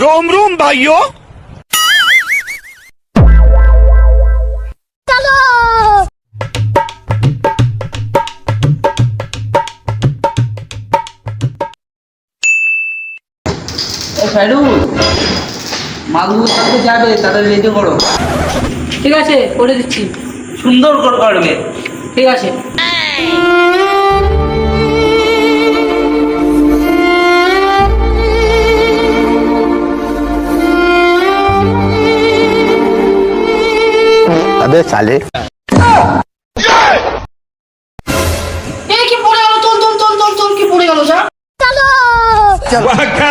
Rome Rome ভাইও ফেরু মাগুর থাকতে যাবে তাদের রেডি করো ঠিক আছে করে দিচ্ছি। সুন্দর করবে। ঠিক আছে।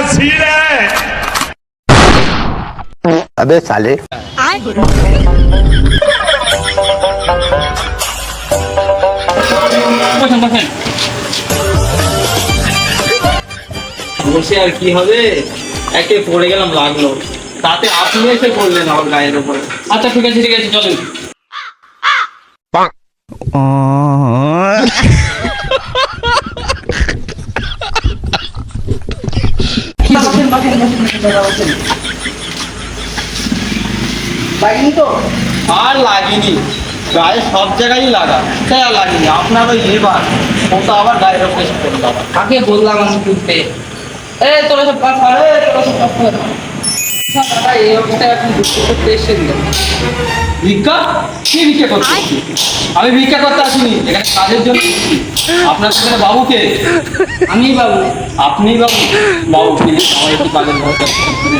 सीन है अबे साले বসেন বসেন বসে আর কি হবে একে পড়ে গেলাম লাগলো তাতে আপনি এসে পড়লেন আমার গায়ের উপরে আচ্ছা ঠিক আছে ঠিক আছে চলেন লাগেনি আর লাগেনি। গায়ে সব জায়গায় লাগা। আর লাগেনি। আপনার ওই লেবার ও তো আবার এসে পড়ল। কাকে বললাম আমি ঘুরতে এ তোরা সব এ তোরা সব আচ্ছা, দাদা এই অবস্থায় আপনি ঘুরতে করতে এসেছেন ভিক্ষা? কি ভিক্ষা করতে আমি ভিক্ষা করতে আসিনি। এখানে কাজের জন্য আপনার সেখানে বাবুকে? আমি বাবু। আপনি বাবু? বাবু প্লিজ আমার একটু কাজের ব্যবস্থা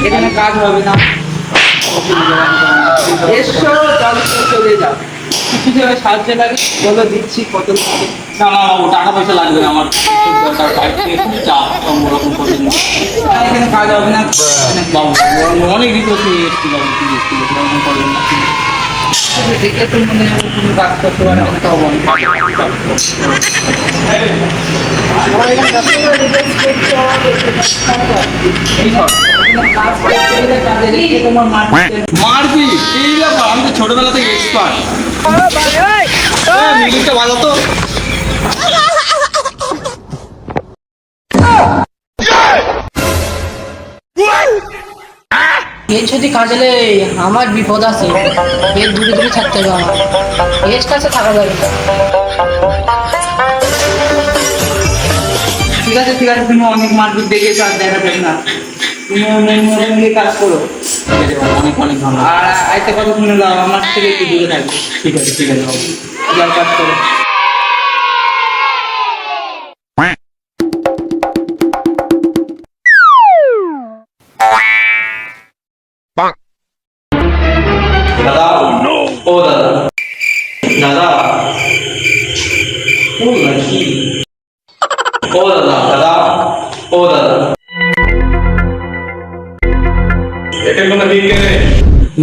এখানে কাজ হবে না? এসো চলে যাও। কিছু সাহায্য লাগে বলো দিচ্ছি কত। না না বাবু টাকা পয়সা লাগবে না আমার। দরকার বাইরে থেকে খুব চাপ কম রকম করে দিন। না, এখানে কাজ হবে না। বাবু বাবু, অনেক রিকোয়েস্ট নিয়ে এসেছি বাবু প্লিজ প্লিজ এরকম করবেন না দেখে তো হয় না তোমার মারবি এই ব্যাপার আমি তো ছোটবেলা থেকে এক্সপার্ট মিউজিকটা বাজাতো এর যদি কাজে লে আমার বিপদ আছে এর দূরে দূরে থাকতে হবে আমার। এর কাছে থাকা যাবে না। ঠিক আছে ঠিক আছে তুমি অনেক মারপিট দেখেছ আর দেখা যাবে না। তুমি অনেক মনে মিলে কাজ করো। ঠিক আছে অনেক অনেক ধন্যবাদ। আর আরেকটা কথা শুনে দাও আমার থেকে একটু দূরে থাকবে ঠিক আছে ঠিক আছে যাও কাজ করো। এটা কোনো নেই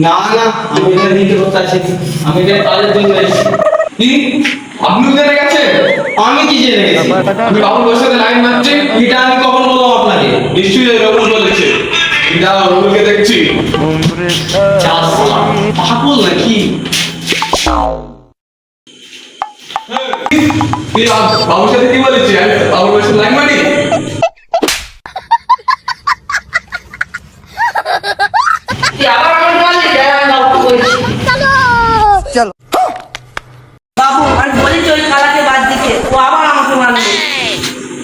না না আমি এটা দিতে করতে আসিনি। আমি এটা কাজের জন্য এসেছি। কি? আপনি জেনে গেছে আমি কি জেনে গেছি? আমি বাবুর বসে লাইন মারছি। এটা আমি কখন বললাম আপনাকে? নিশ্চয়ই রকম বলেছে। এটা রঘুকে দেখছি। পাগল নাকি? বাবুর সাথে কি বলেছি? আমি বাবুর বসে লাইন মারি? আবার আমার বললি দাঁড়া দাও তো বলছি বাবু আমি বলেছি ওই কালাকে বাদ দিতে ও আবার আমাকে মারবে।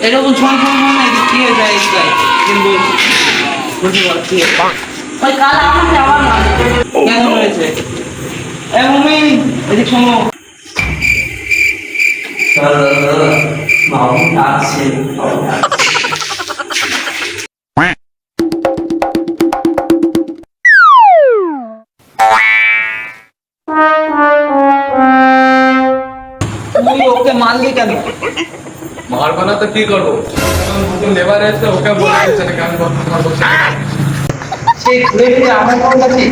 এরকম ছন ছন ছন কি হয়ে যায় এই কিন্তু বুঝতে পারছি ওই কালা আমাকে আবার মারবে। কেন হয়েছে? এ এদিক শোনো। বাবু ডাকছে বাবু ডাকছে। ওকে মারলি কেন? মারবো না তো কি করব? নতুন লেবার এসে ওকে বলে দিচ্ছে সেই ঘুরে আমার কোন কাছে।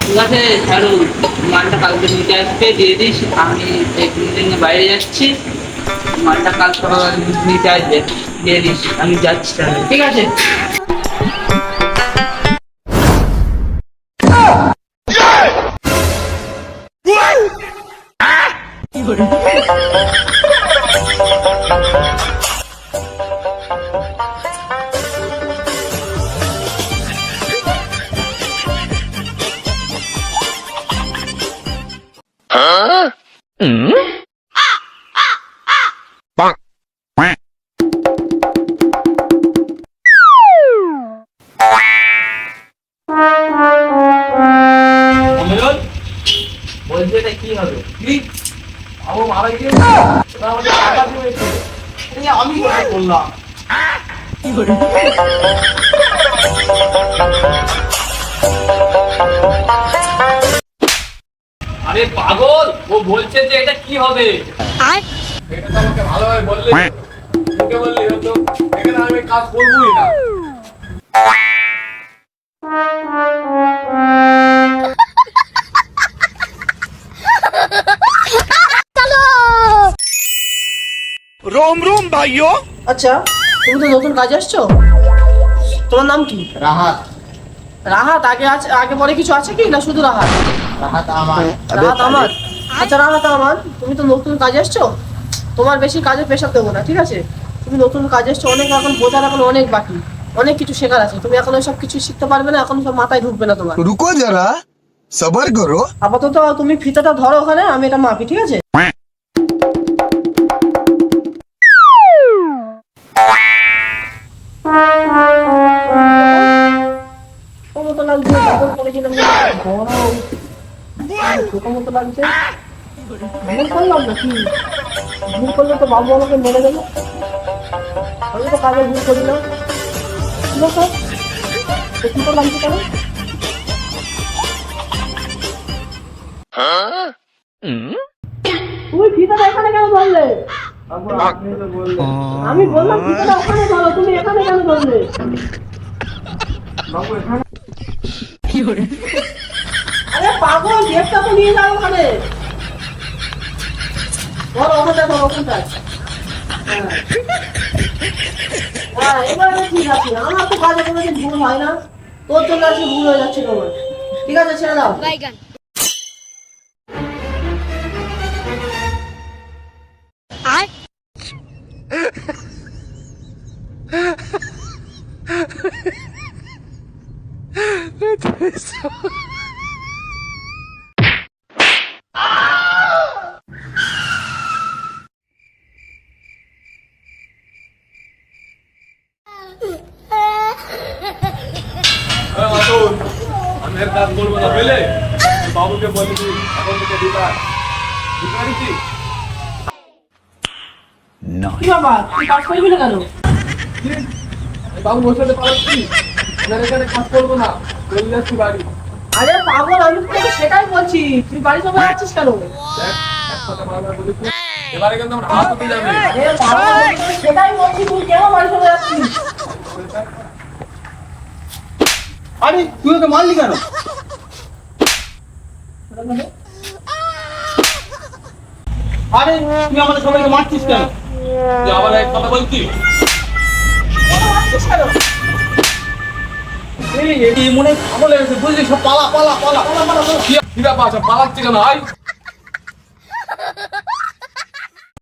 ঠিক আছে ছাড়ো। মালটা কালকে নিতে আসবে দিয়ে দিস। আমি এক দিন বাইরে যাচ্ছি। মালটা কাল সকাল নিতে আসবে। দিয়ে দিস। আমি যাচ্ছি তাহলে। ঠিক আছে? বলছি এটা কি হবে? কি? বাবু মারা গিয়েছে? ওরা টাকা দিয়েছে। এই আমি কোথায় বললাম আরে পাগল ও বলছে যে এটা কি হবে? এটা তো আমাকে ভালোভাবে বললে তোকে বললি হতো এখানে আমি কাজ করবোই না। আচ্ছা তুমি তো নতুন কাজে আসছো? তোমার নাম কি? রাহাত। রাহাত আগে আছে আগে পরে কিছু আছে কি? না শুধু রাহাত? রাহাত আমান হ্যাঁ, আচ্ছা রাহাত আমান তুমি তো নতুন কাজে এসছো? তোমার বেশি কাজে প্রেশার দেবো না ঠিক আছে? তুমি নতুন কাজে এসছো অনেক এখন বোঝার এখন অনেক বাকি। অনেক কিছু শেখার আছে। তুমি এখন সব কিছু শিখতে পারবে না এখন সব মাথায় ঢুকবে না তোমার। রুকো যারা সবার করো। আপাতত তুমি ফিতাটা ধরো ওখানে আমি এটা মাপি ঠিক আছে? ছোট মতো লাগছে। ভুল করলে তো বাবু আমাকে মেরে দেবে। আমি তো কাজে ভুল করি না। তুমি এখানে কেন ধরলে? আমি বললাম ওখানে ধরো, তুমি এখানে কেন ধরলে? পাগল তো নিয়ে যাও ওখানে। ওখানটা ওখানটা হ্যাঁ। হ্যাঁ ঠিক আছে। আমার তো কাজে কোনো ভুল হয় না। তোর জন্য আজকে ভুল হয়ে যাচ্ছে তোমার। ঠিক আছে, ছেড়ে দাও। এর কাজ করব না বুঝলে বাবুকে বলেছি এখন থেকে দিবা বুঝতে কি বাবা তুই কাজ করবি না কেন? বাবু বসে পারছি এখানে এখানে কাজ করব না। চলে যাচ্ছি বাড়ি। আরে পাগল আমি তোকে সেটাই বলছি। তুই বাড়ি চলে যাচ্ছিস কেন? দেখ বলি এবারে কিন্তু আমার হাত উঠে যাবে। আরে পাগল, আমি তোকে সেটাই বলছি। তুই কেন বাড়ি চলে যাচ্ছিস? আরে, তুই ওকে মারলি কেন? আরে, তুই আমাদের সবাইকে মারছিস কেন? তুই আবার এক কথা এই মনে ভালো লেগেছে বুঝলি সব পালা পালা পালা পালা পালা। পালা। পালাচ্ছি কেন? আয়।